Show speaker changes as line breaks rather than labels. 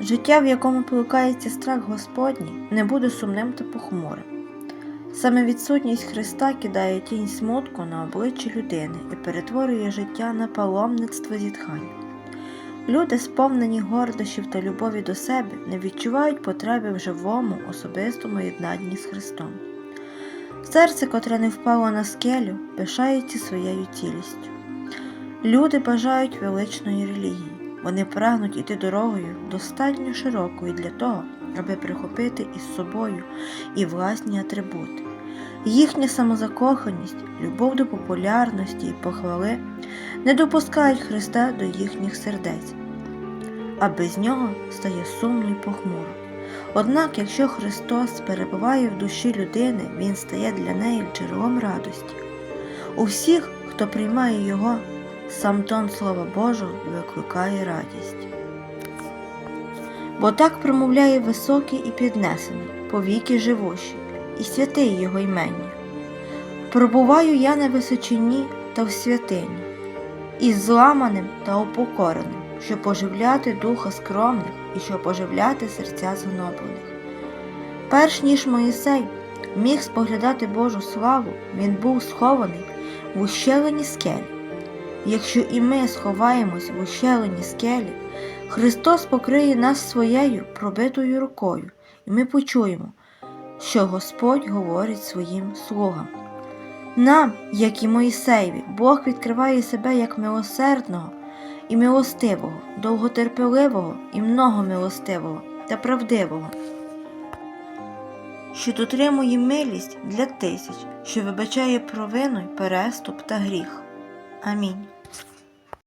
Життя, в якому плекається страх Господній, не буде сумним та похмурим. Саме відсутність Христа кидає тінь смутку на обличчя людини і перетворює життя на паломництво зітхань. Люди, сповнені гордощів та любові до себе, не відчувають потреби в живому особистому єднанні з Христом. Серце, котре не впало на скелю, пишається своєю цілістю. Люди бажають величної релігії. Вони прагнуть іти дорогою достатньо широкою для того, аби прихопити із собою і власні атрибути. Їхня самозакоханість, любов до популярності і похвали не допускають Христа до їхніх сердець, а без нього стає сумно й похмуро. Однак, якщо Христос перебуває в душі людини, Він стає для неї джерелом радості. У всіх, хто приймає Його, сам тон Слова Божого викликає радість. Бо так промовляє високий і піднесений, повіки живущий, і святий Його імення. Пробуваю я на височині та в святині, із зламаним та упокореним, щоб поживляти духа скромних і щоб поживляти серця згноблених. Перш ніж Моїсей міг споглядати Божу славу, він був схований в ущелині скелі. Якщо і ми сховаємось в ущелині скелі, Христос покриє нас своєю пробитою рукою, і ми почуємо, що Господь говорить своїм слугам. Нам, як і Моїсеєві, Бог відкриває себе як милосердного і милостивого, довготерпеливого і многомилостивого та правдивого, що дотримує милість для тисяч, що вибачає провину переступ та гріх. Амінь.